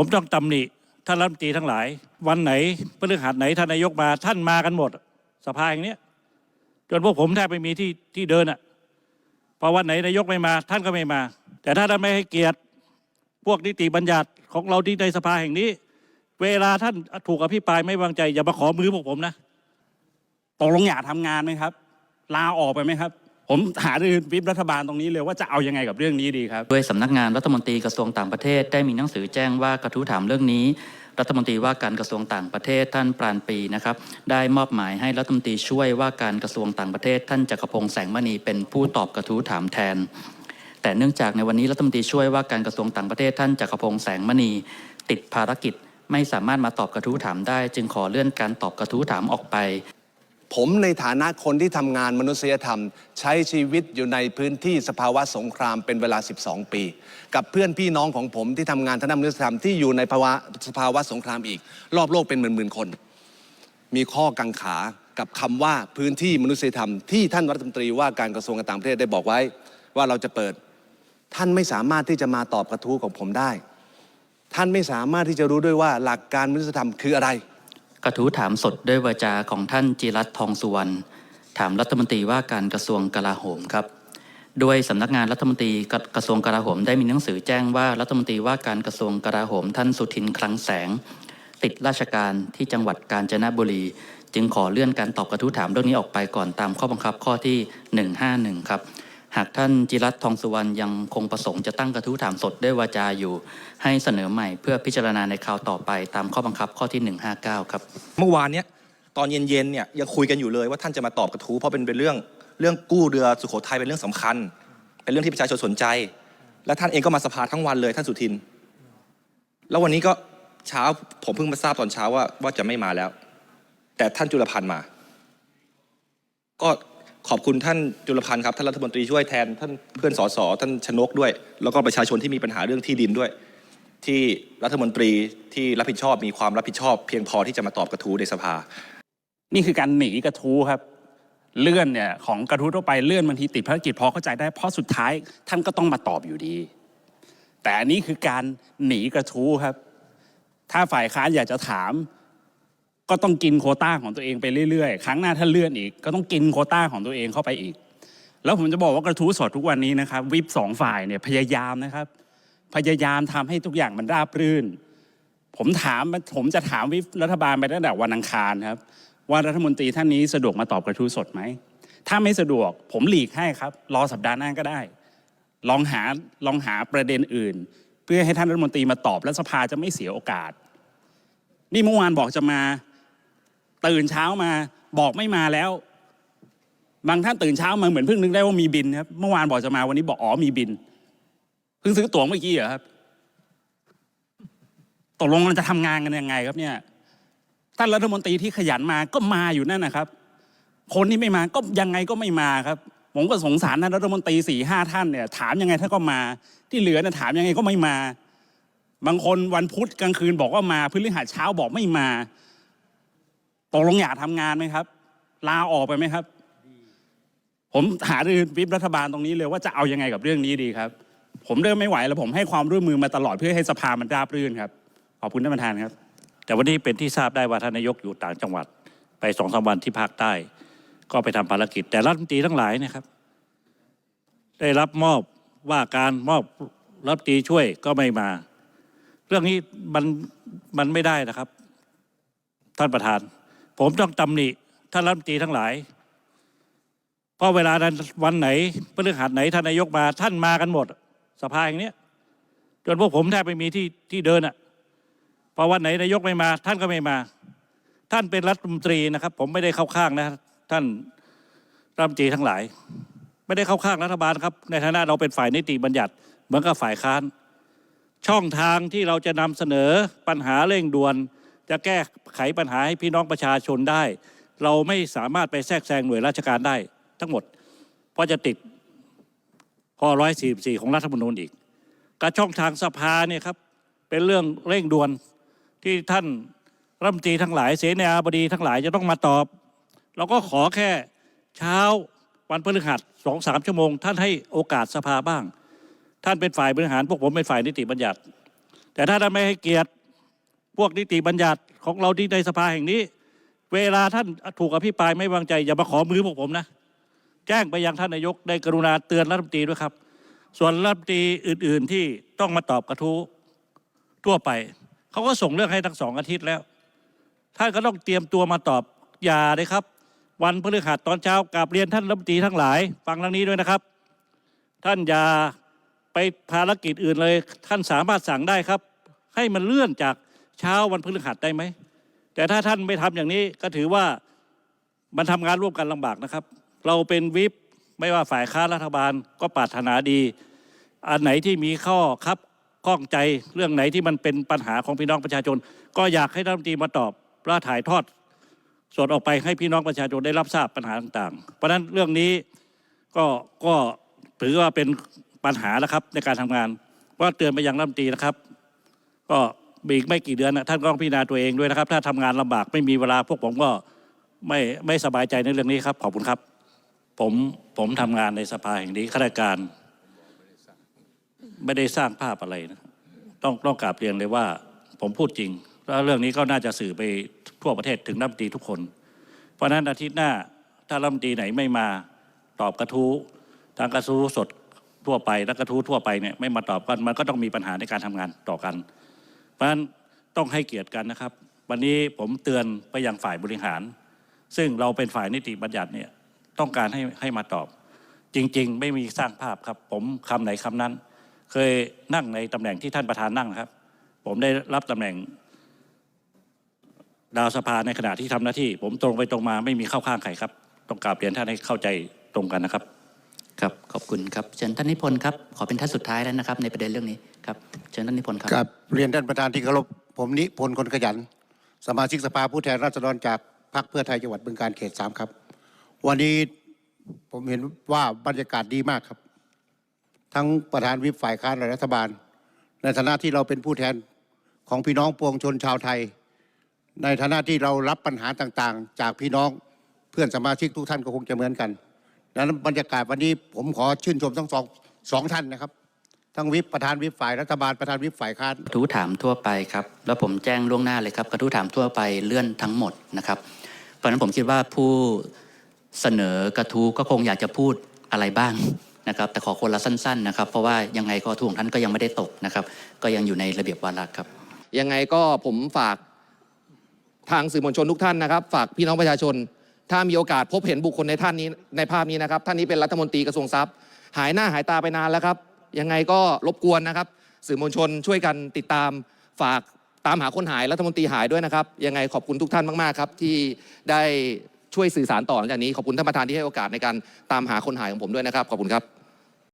ผมต้องตำหนิท่านรัฐมนตรีทั้งหลาย วันไหนพฤหัสไหนท่านนายกมาท่านมากันหมด สภาอย่างเนี้ยจนพวกผมแทบไม่มีที่ที่เดินอะพอวันไหนนายกไม่มา ท่านก็ไม่มา แต่ถ้าท่านไม่ให้เกียรติ พวกนิติบัญญัติของเราที่ในสภาแห่งนี้ เวลาท่านถูกอภิปรายไม่วางใจอย่ามาขอมือพวกผมนะตกลงอยากทำงานไหมครับ ลาออกไปไหมครับ ผมหารือวิปรัฐบาลตรงนี้เลยว่าจะเอายังไงกับเรื่องนี้ดีครับด้วยสำนักงานรัฐมนตรีกระทรวงต่างประเทศได้มีหนังสือแจ้งว่ากระทู้ถามเรื่องนี้ รัฐมนตรีว่าการกระทรวงต่างประเทศท่านปราณปีนะครับได้มอบหมายให้รัฐมนตรีช่วยว่าการกระทรวงต่างประเทศ ท่านจักรพงษ์แสงมณีเป็นผู้ตอบกระทู้ถามแทน แต่เนื่องจากในวันนี้รัฐมนตรีช่วยว่าการกระทรวงต่างประเทศท่านจักรพงษ์แสงมณี ติดภารกิจไม่สามารถมาตอบกระทู้ถามได้ จึงขอเลื่อนการตอบกระทู้ถามออกไป ผมในฐานะคนที่ทำงานมนุษยธรรม ใช้ชีวิตอยู่ในพื้นที่สภาวะสงครามเป็นเวลา 12 ปี กับเพื่อนพี่น้องของผมที่ทำงานทางด้านมนุษยธรรมที่อยู่ในภาวะสภาวะสงครามอีก รอบโลกเป็นหมื่นๆคน มีข้อกังขากับคำว่าพื้นที่มนุษยธรรมที่ท่านรัฐมนตรีว่าการกระทรวงการต่างประเทศได้บอกไว้ ว่าเราจะเปิด ท่านไม่สามารถที่จะมาตอบกระทู้ของผมได้ ท่านไม่สามารถที่จะรู้ด้วยว่าหลักการมนุษยธรรมคืออะไร กระทู้ถามสดด้วยวาจาของท่านจิรัตทองสุวรรณถามรัฐมนตรีว่าการกระทรวงกลาโหมครับโดยสำนักงานรัฐมนตรีกระกระทรวงกลาโหมได้มีหนังสือแจ้งว่ารัฐมนตรีว่าการกระทรวงกลาโหม ท่านสุทินคลังแสง ติดราชการที่จังหวัดกาญจนบุรี จึงขอเลื่อนการตอบกระทู้ถามเรื่องนี้ออกไปก่อนตามข้อบังคับข้อที่ 151 ครับ หากท่านจิรัตทองสุวรรณยังคงประสงค์จะตั้งกระทู้ถามสดด้วยวาจาอยู่ ให้เสนอใหม่เพื่อพิจารณาในคราวต่อไปตามข้อบังคับข้อที่ 159 ครับ เมื่อวานเนี้ยตอนเย็นๆเนี่ยยังคุยกันอยู่เลยว่าท่านจะมาตอบกระทู้เพราะเป็นเป็นเรื่องเรื่องกู้เรือสุโขทัยเป็นเรื่องสำคัญ เป็นเรื่องที่ประชาชนสนใจ และท่านเองก็มาสภาทั้งวันเลยท่านสุทิน แล้ววันนี้ก็เช้าผมเพิ่งมาทราบตอนเช้าว่าว่าจะไม่มาแล้ว แต่ท่านจุลพันธ์มา ก็ ขอบคุณท่านจุลพันธ์ครับท่านรัฐมนตรีช่วยแทนท่านเพื่อนสสท่านชนกด้วย แล้วก็ประชาชนที่มีปัญหาเรื่องที่ดินด้วย ที่รัฐมนตรีที่รับผิดชอบมีความรับผิดชอบ เพียงพอที่จะมาตอบกระทู้ในสภา นี่คือการหนีกระทู้ครับ เลื่อนเนี่ยของกระทู้ทั่วไปเลื่อนบางทีติดภารกิจพอเข้าใจได้เพราะสุดท้ายท่านก็ต้องมาตอบอยู่ดี แต่อันนี้คือการหนีกระทู้ครับ ถ้าฝ่ายค้านอยากจะถาม ก็ต้องกินโคต้าของตัวเองไปเรื่อยๆ ครั้งหน้าถ้าเลื่อนอีก ก็ต้องกินโคต้าของตัวเองเข้าไปอีก แล้วผมจะบอกว่ากระทู้สดทุกวันนี้นะครับ วิปสองฝ่ายเนี่ยพยายามนะครับ พยายามทำให้ทุกอย่างมันราบรื่น ผมถามผมจะถามวิปรัฐบาลไปตั้งแต่วันอังคารครับ ว่ารัฐมนตรีท่านนี้สะดวกมาตอบกระทู้สดไหมถ้าไม่สะดวกผมหลีกให้ครับ รอสัปดาห์หน้าก็ได้ ลองหาลองหาประเด็นอื่น เพื่อให้ท่านรัฐมนตรีมาตอบและสภาจะไม่เสียโอกาส นี่เมื่อวานบอกจะมา ตื่นเช้ามาบอกไม่มาแล้ว บางท่านตื่นเช้ามาเหมือนเพิ่งนึกได้ว่ามีบินครับเมื่อวานบอกจะมาวันนี้บอกอ๋อมีบินเพิ่งซื้อตั๋วเมื่อกี้เหรอครับตกลงมันจะทำงานกันยังไงครับเนี่ยท่านรัฐมนตรีที่ขยันมาก็มาอยู่นั่นนะครับ คนที่ไม่มาก็ยังไงก็ไม่มาครับ ผมก็สงสารท่านรัฐมนตรีสี่ห้าท่านเนี่ย ถามยังไงท่านก็มา ที่เหลือเนี่ยถามยังไงก็ไม่มา บางคนวันพุธกลางคืนบอกว่ามาพฤหัสเช้าบอกไม่มา ตกลงอยากทำงานไหมครับ ลาออกไปไหมครับ ผมหารือวิปรัฐบาลตรงนี้เลยว่าจะเอายังไงกับเรื่องนี้ดีครับ ผมเริ่มไม่ไหวแล้วผมให้ความร่วมมือมาตลอดเพื่อให้สภามันราบรื่นครับ ขอบคุณท่านประธานครับ แต่วันนี้เป็นที่ทราบได้ว่าท่านนายกอยู่ต่างจังหวัด ไปสองสามวันที่ภาคใต้ ก็ไปทำภารกิจ แต่รัฐมนตรีทั้งหลายนะครับ ได้รับมอบว่าการมอบรัฐมนตรีช่วยก็ไม่มา เรื่องนี้มันมันไม่ได้นะครับ ท่านประธาน ผมต้องตำหนิท่านรัฐมนตรีทั้งหลาย เพราะเวลานั้นวันไหนพฤหัสไหนท่านนายกมาท่านมากันหมด สภาอย่างเนี้ยจนพวกผมแทบไม่มีที่ที่เดินอะพอวันไหนนายกไม่มา ท่านก็ไม่มา ท่านเป็นรัฐมนตรีนะครับ ผมไม่ได้เข้าข้างนะ ท่านรัฐมนตรีทั้งหลาย ไม่ได้เข้าข้างรัฐบาลครับ ในฐานะเราเป็นฝ่ายนิติบัญญัติเหมือนกับฝ่ายค้าน ช่องทางที่เราจะนำเสนอปัญหาเร่งด่วน จะแก้ไขปัญหาให้พี่น้องประชาชนได้ เราไม่สามารถไปแทรกแซงหน่วยราชการได้ทั้งหมด เพราะจะติดข้อ 144 ของรัฐธรรมนูญอีกการช่องทางสภาเนี่ยครับเป็นเรื่องเร่งด่วนที่ท่านรัฐมนตรีทั้งหลายเสนาบดีทั้งหลายจะต้องมาตอบ เราก็ขอแค่เช้าวันพฤหัสสองสามชั่วโมง ท่านให้โอกาสสภาบ้าง ท่านเป็นฝ่ายบริหารพวกผมเป็นฝ่ายนิติบัญญัติ แต่ถ้าท่านไม่ให้เกียรติ พวกนิติบัญญัติของเราที่ในสภาแห่งนี้ เวลาท่านถูกอภิปรายไม่วางใจ อย่ามาขอมือพวกผมนะ แจ้งไปยังท่านนายกได้กรุณาเตือนรัฐมนตรีด้วยครับ ส่วนรัฐมนตรีอื่น ๆที่ต้องมาตอบกระทู้ทั่วไปเขาก็ส่งเรื่องให้ทั้งสองอาทิตย์แล้วท่านก็ต้องเตรียมตัวมาตอบอย่าเลยครับ วันพฤหัสตอนเช้ากราบเรียนท่านรัฐมนตรีทั้งหลาย ฟังเรื่องนี้ด้วยนะครับ ท่านอย่าไปภารกิจอื่นเลย ท่านสามารถสั่งได้ครับ ให้มันเลื่อนจาก เช้าวันพฤหัสได้ไหม แต่ถ้าท่านไม่ทำอย่างนี้ก็ถือว่ามันทำงานร่วมกันลำบากนะครับ เราเป็นวิปไม่ว่าฝ่ายค้ารัฐบาลก็ปรารถนาดี อันไหนที่มีข้อคับข้องใจเรื่องไหนที่มันเป็นปัญหาของพี่น้องประชาชน ก็อยากให้รัฐมนตรีมาตอบและถ่ายทอดสดออกไปให้พี่น้องประชาชนได้รับทราบปัญหาต่างๆ เพราะฉะนั้นเรื่องนี้ก็ก็ถือว่าเป็นปัญหาแล้วครับในการทำงานว่าเตือนไปยังรัฐมนตรีนะครับ ก็ อีกไม่กี่เดือนนะท่านก็ต้องพิจารณาตัวเองด้วยนะครับ ถ้าทำงานลำบากไม่มีเวลาพวกผมก็ไม่ไม่สบายใจในเรื่องนี้ครับ ขอบคุณครับ ผมผมทำงานในสภาแห่งนี้ข้าราชการ ไม่ได้สร้างภาพอะไรนะต้องต้องกราบเรียนเลยว่า ผมพูดจริงแล้วเรื่องนี้ก็น่าจะสื่อไปทั่วประเทศถึงรัฐมนตรีทุกคน เพราะฉะนั้นอาทิตย์หน้าถ้ารัฐมนตรีไหนไม่มาตอบกระทู้ทางกระทู้สดทั่วไปและกระทู้ทั่วไปเนี่ยไม่มาตอบกันมันก็ต้องมีปัญหาในการทำงานต่อกัน เพราะฉะนั้นต้องให้เกียรติกันนะครับ วันนี้ผมเตือนไปยังฝ่ายบริหาร ซึ่งเราเป็นฝ่ายนิติบัญญัติเนี่ยต้องการให้ให้มาตอบ จริง ๆ ไม่มีสร้างภาพครับ ผมคำไหนคำนั้น เคยนั่งในตำแหน่งที่ท่านประธานนั่งครับ ผมได้รับตำแหน่งดาวสภาในขณะที่ทำหน้าที่ ผมตรงไปตรงมาไม่มีเข้าข้างใครครับต้องกราบเรียนท่านให้เข้าใจตรงกันนะครับ ครับขอบคุณครับเชิญท่านนิพนธ์ครับขอเป็นท่านสุดท้ายแล้วนะครับ ในประเด็นเรื่องนี้ครับ ชิญท่านนิพนธ์ครับกับเรียนท่านประธานที่เคารพผมนิพนธ์คนขยัน สมาชิกสภาผู้แทนราษฎรจากพรรคเพื่อไทยจังหวัดบึงการเขตสามครับ วันนี้ผมเห็นว่าบรรยากาศดีมากครับ ทั้งประธานวิปฝ่ายค้านและรัฐบาล ในฐานะที่เราเป็นผู้แทนของพี่น้องปวงชนชาวไทย ในฐานะที่เรารับปัญหาต่างๆ จากพี่น้องเพื่อนสมาชิกทุกท่านก็คงจะเหมือนกันดังนั้นบรรยากาศวันนี้ผมขอชื่นชมทั้งสองสองท่านนะครับ ทั้งวิปประธานวิปฝ่ายรัฐบาลประธานวิปฝ่ายค้านกระทู้ถามทั่วไปครับแล้วผมแจ้งล่วงหน้าเลยครับกระทู้ถามทั่วไปเลื่อนทั้งหมดนะครับเพราะฉะนั้นผมคิดว่าผู้เสนอกระทู้ก็คงอยากจะพูดอะไรบ้างนะครับแต่ขอคนละสั้นๆนะครับ เพราะว่ายังไงก็ทูของท่านก็ยังไม่ได้ตกนะครับ ก็ยังอยู่ในระเบียบวาระครับ ยังไงก็ผมฝากทางสื่อมวลชนทุกท่านนะครับ ฝากพี่น้องประชาชน ถ้ามีโอกาสพบเห็นบุคคลในท่านนี้ในภาพนี้นะครับ ท่านนี้เป็นรัฐมนตรีกระทรวงทรัพย์ หายหน้าหายตาไปนานแล้วครับ ยังไงก็รบกวนนะครับ สื่อมวลชนช่วยกันติดตามฝากตามหาคนหายรัฐมนตรีหายด้วยนะครับ ยังไงขอบคุณทุกท่านมากๆครับ ที่ได้ช่วยสื่อสารต่อหลังจากนี้ขอบคุณท่านประธานที่ให้โอกาสในการตามหาคนหายของผมด้วยนะครับ ขอบคุณครับ